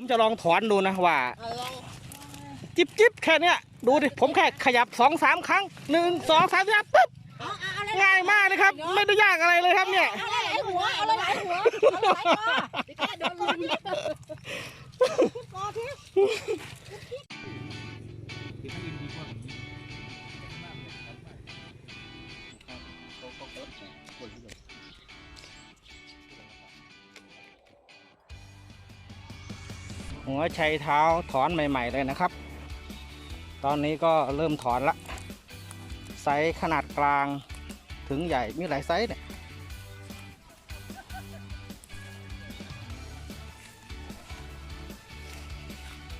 ผมจะลองถอนดูนะว่าเอาลองจิบจิบแค่เนี้ยดูดิผมแค่ขยับสองสามครั้งหนึ่งสองสามสี่ห้าปุ๊บเอาเอาเอาง่ายมากเลยครับ ไม่ได้ยากอะไรเลยครับเนี่ยเอาหลายหัวเอาหลายหัวเอาหลายตัว หัวชัยเท้าถอนใหม่ ๆ เลยนะครับ ตอนนี้ก็เริ่มถอนละ ไซส์ขนาดกลางถึงใหญ่มีหลายไซส์เนี่ย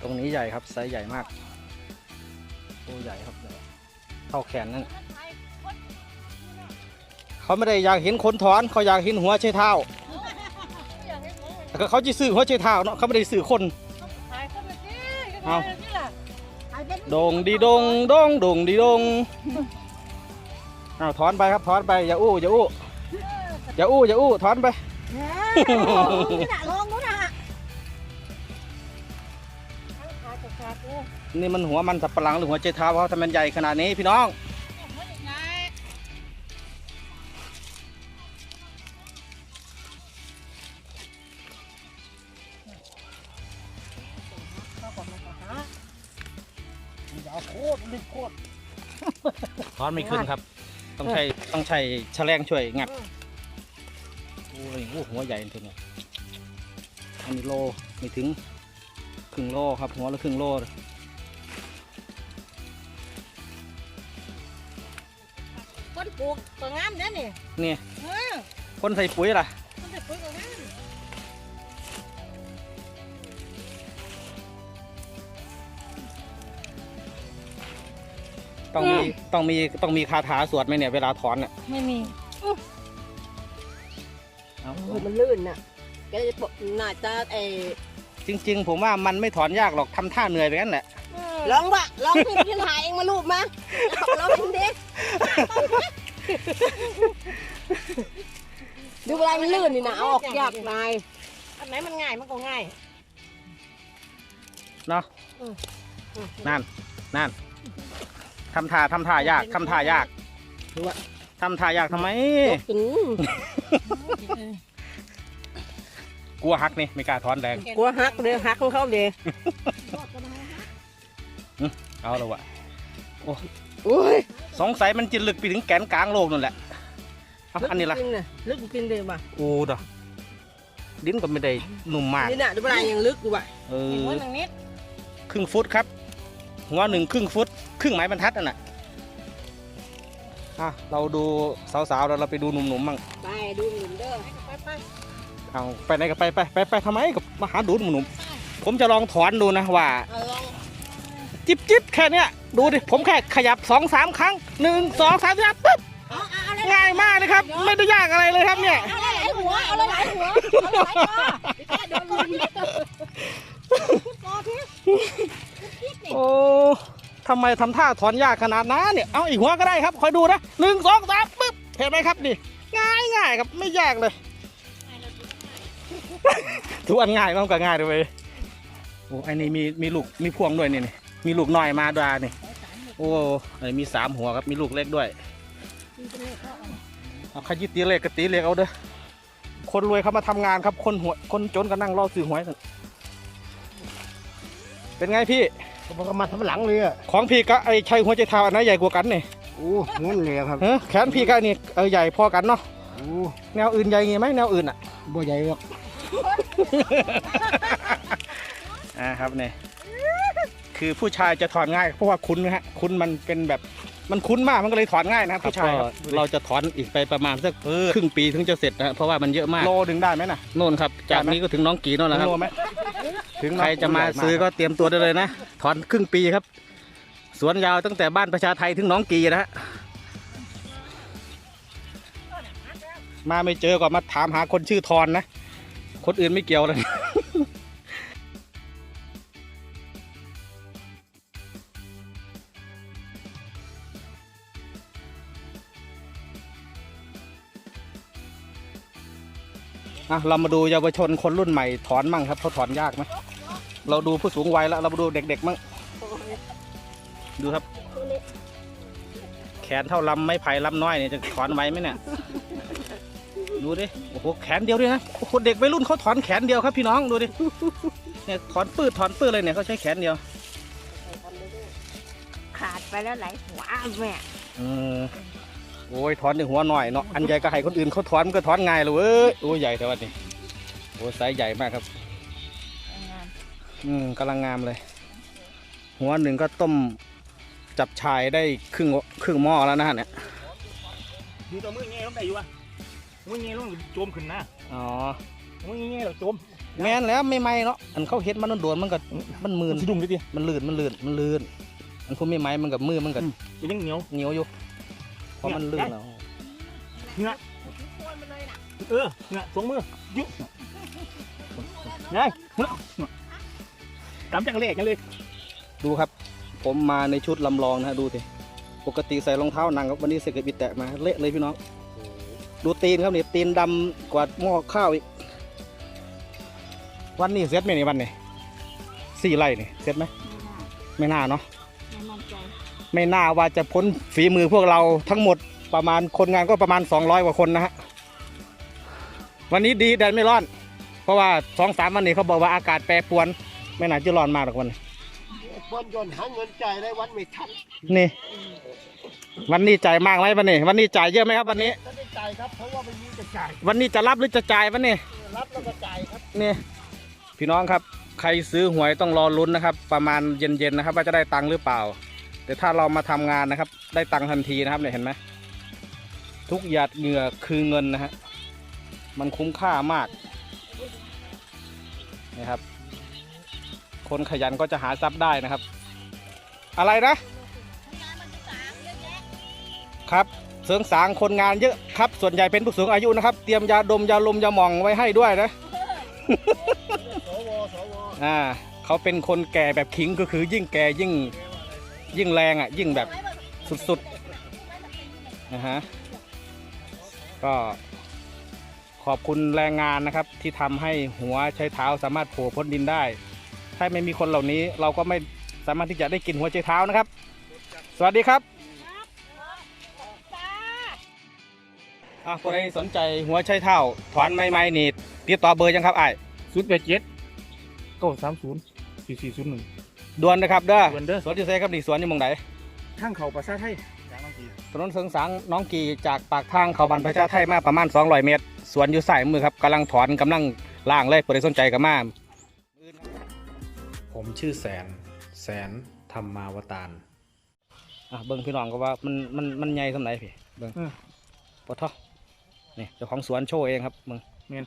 ตรงนี้ใหญ่ครับไซส์ใหญ่มากตัวใหญ่ครับเท่าแขนนั่นเขาไม่ได้อยากเห็นคนถอนเขาอยากเห็นหัวใช้เท้าแต่เขาจะซื้อหัวใช้เท้าเนาะเขาไม่ได้ซื้อคน เอานี่แหละถ่ายเป็นโดงดีดงดงดงดีดงเอาถอนไปครับถอนไปอย่าอู้อย่าอู้อย่าอู้อย่าอู้ถอนไปนี่น่ะลองดูนะขาดขาดกูนี่มันหัวมันสับปะหลังหรือหัวใจเท้าเขาทำมันใหญ่ขนาดนี้พี่น้อง ถอนไม่ขึ้นครับ ต้องใช้ต้องใช้แฉลงช่วยงัดโอ้ยโอ้หัวใหญ่จริงๆอะอันนี้โลไม่ถึงครึ่งโลครับ หัวละครึ่งโลเลยคนปลูกตัวงามเด้อนี่นี่เออคนใส่ปุ๋ยล่ะคนจะปลูกตัวงาม ต้องมีต้องมีต้องมีคาถาสวดไหมเนี่ยเวลาถอนเนี่ยไม่มีเอามันลื่นน่ะแกจะปลูกน่าจะไอจริง ๆ ผมว่ามันไม่ถอนยากหรอกทำท่าเหนื่อยไปงั้นแหละลองวะลองพี่พี่ถ่ายเองมาลูบมาลองเป็นเด็กดูเวลามันลื่นนี่นะเอาออกยากนายอันไหนมันง่ายมันก็ง่ายเนาะอืมอืมนั่นนั่น ทำท่าทำท่ายากทำท่ายากดูอะทำท่ายากทำไมกินกลัวหักนี่ไม่กล้าถอนแรงกลัวหักเลยหักของเขาเลยเอาแล้ววะโอ้ยสงสัยมันจะลึกไปถึงแกนกลางโลกนั่นแหละเอาอันนี้ละลึกจริงๆลึกจริงเลยว่ะโอ้ดอกดินก็ไม่ได้หนุ่มมากนี่น่ะดูเวลายังลึกอยู่ว่ะเออหัวหนึ่งนิดครึ่งฟุตครับ หัวหนึ่งครึ่งฟุตครึ่งไม้บรรทัดนั่นน่ะอะเราดูสาวๆแล้วเราไปดูหนุ่มๆมั่งไปดูหนุ่มเด้อไปไปเอาไปไหนก็ไปไปไปไปทำไมกับมาหาดูหนุ่มๆผมจะลองถอนดูนะว่าเอาลองจิบจิบแค่เนี้ยดูดิผมแค่ขยับสองสามครั้งหนึ่งสองสามสี่ห้าปุ๊บเอาเอาเอาง่ายมากเลยครับ ไม่ได้ยากอะไรเลยครับเนี่ยเอาหลายหัวเอาหลายหัวเอาหลายตัวพี่แก โอ้ทำไมทำท่าถอนยากขนาดนั้นเนี่ย เอาอีกหัวก็ได้ครับ คอยดูนะหนึ่งสองสามปุ๊บ เห็นไหมครับนี่ ง่ายง่ายครับ ไม่ยากเลย ทุกอันง่ายมากกว่าง่ายเลยเว้ยโอ้ไอ้นี่มีมีลูกมีพวงด้วยนี่นี่ มีลูกน้อยมาด้วยนี่ โอ้ไอ้มีสามหัวครับ มีลูกเล็กด้วย เอาขยิบตีเล็กกับตีเล็กเอาเด้อ คนรวยเขามาทำงานครับ คนหัวคนจนก็นั่งรอซื้อหวยกันเป็นไงพี่ มันก็มาทำหลังเลยอะของพี่ก็ไอ้ชัยหัวใจเท้าอันไหนใหญ่กว่ากันนี่โอ้งุ้นเลยครับเฮ้แขนพี่ก็อันนี่เออใหญ่พอกันเนาะโอ้แนวอื่นใหญ่ไงไหมแนวอื่นอะบ่ใหญ่หรอกอ่าครับเนี่ยคือผู้ชายจะถอนง่ายเพราะว่าคุ้นนะฮะคุ้นมันเป็นแบบมันคุ้นมากมันก็เลยถอนง่ายนะครับผู้ชายเราจะถอนอีกไปประมาณสักครึ่งปีถึงจะเสร็จนะเพราะว่ามันเยอะมากโลดึงได้ไหมน่ะโน่นครับจากนี้ก็ถึงน้องกีโน่นแหละครับโลไหม ถึงใครจะมาซื้อก็เตรียมตัวได้เลยนะ ถอนครึ่งปีครับ สวนยาวตั้งแต่บ้านประชาไทยถึงน้องกีนะฮะ มาไม่เจอก็มาถามหาคนชื่อทอนนะ คนอื่นไม่เกี่ยวเลย อะเรามาดูเยาวชนคนรุ่นใหม่ถอนมั่งครับเขาถอนยากไหมเราดูผู้สูงวัยแล้วเรามาดูเด็กๆมั่งดูครับ แขนเท่าลำไม้ไผ่ลำน้อยเนี่ยจะถอนไหวไหมเนี่ยดูดิโอ้โหแขนเดียวด้วยนะโอ้โหเด็กวัยรุ่นเขาถอนแขนเดียวครับพี่น้องดูดิเนี่ยถอนปืดถอนปืดเลยเนี่ยเขาใช้แขนเดียว ขาดไปแล้วหลายหัวแม่เออ โอ้ยถอนในหัวหน่อยเนาะอันใหญ่ก็ให้คนอื่นเขาถอนมันก็ถอนง่ายเลยเว้ยโอ้ยใหญ่แต่ว่านี่โอ้ยไซส์ใหญ่มากครับอืมกำลังงามเลย หัวหนึ่งก็ต้มจับชายได้ครึ่งครึ่งหม้อแล้วนะฮะเนี่ยดูตัวมือเงี้ยลงได้อยู่วะมือเงี้ยลงโจมขึ้นนะอ๋อมือเงี้ยเราโจมแม่นแล้วไม่ไหมเนาะอันเขาเฮ็ดมันโดนๆมันก็มันมืนสิดุ้งดิดิมันลื่นมันลื่นมันลื่นอันพวกไม่ไหมมันกับมือมันกับมันยังเหนียวเหนียวอยู่ เพราะมันลื่นแล้วเออเนี่ยสองมือยุบไงตามจักรเลขกันเลย ดูครับ ผมมาในชุดลำลองนะฮะดูสิปกติใส่รองเท้าหนังครับวันนี้ใส่กระบิดแตะมาเละเลยพี่น้องดูตีนครับนี่ตีนดำกว่าหม้อข้าวอีก วันนี้เสร็จไหมนี่วันนี้สี่ไร่นี่เสร็จไหมไม่น่าเนาะไม่มั่นใจ ไม่น่าว่าจะพ้นฝีมือพวกเราทั้งหมดประมาณคนงานก็ประมาณ 200 กว่าคนนะฮะวันนี้ดีแดดไม่ร้อน เพราะว่าสองสามวันนี้เขาบอกว่าอากาศแปรปรวน ไม่น่าจะร้อนมากหรอกวันนี้บอลยนต์หาเงินจ่ายได้วันไม่ทันนี่ วันนี้จ่ายมากไหมวันนี้ วันนี้จ่ายเยอะไหมครับวันนี้ถ้าได้จ่ายครับเพราะว่าไม่มีจะจ่ายวันนี้จะรับหรือจะจ่ายวันนี้รับแล้วก็จ่ายครับนี่พี่น้องครับ ใครซื้อหวยต้องรอลุ้นนะครับ ประมาณเย็นๆนะครับ ว่าจะได้ตังค์หรือเปล่า แต่ถ้าเรามาทำงานนะครับ ได้ตังค์ทันทีนะครับเนี่ยเห็นไหมทุกหยาดเหงื่อคือเงินนะฮะมันคุ้มค่ามากนี่ครับ คนขยันก็จะหาทรัพย์ได้นะครับ อะไรนะครับเสริงสางคนงานเยอะครับ ส่วนใหญ่เป็นผู้สูงอายุนะครับ เตรียมยาดมยาลมยาหม่องไว้ให้ด้วยนะอ่าเขาเป็นคนแก่แบบขิงก็คือยิ่งแก่ยิ่ง ยิ่งแรงอะยิ่งแบบสุดๆนะฮะก็ขอบคุณแรงงานนะครับที่ทำให้หัวใช้เท้าสามารถโผล่พ้นดินได้ ถ้าไม่มีคนเหล่านี้เราก็ไม่สามารถที่จะได้กินหัวใจเท้านะครับ สวัสดีครับอะคนใดสนใจหัวใช้เท้าถอนไม้ไม้นี่ติดต่อเบอร์ยังครับไอ้ายศูนย์แปดเจ็ดเก้าสามศูนย์สี่สี่ศูนย์หนึ่ง ด่วนนะครับเด้อด่วนเด้อ สวนที่ไซครับนี่สวนอยู่หมองไหนทางเขาภาษาไทยจางน้องกีถนนเสริงสางหน้องกีจากปากทางเขาบันประชาไทยมาประมาณ 200 เมตร สวนอยู่สายมือครับกำลังถอนกำลังล่างเลยเปิดสนใจกับมาผมชื่อแสน แสนธรรมาวตารอะเบิ้งพี่น้องก็ว่ามันมันมันใหญ่สำไหนพี่เบิ้งเออปะท้อนี่เจ้าของสวนโชว์เองครับมึงแม่น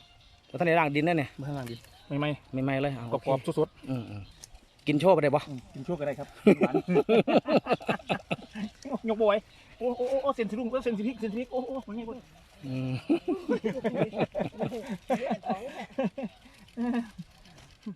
แล้วท่านในร่างดินนั่นเนี่ยมาข้างล่างดิไม่ไม่ไม่ไม่เลยเอากรอบๆสดอืมอืม กินโชว์ไปได้ปะๆอืมกินชั่วก็ได้ครับหวานยกบอยโอ้โอ้โอ้โอ้เซนสิลุงเซนสิพิกเซนสิพิกโอ้โอ้มันยังบ่อืม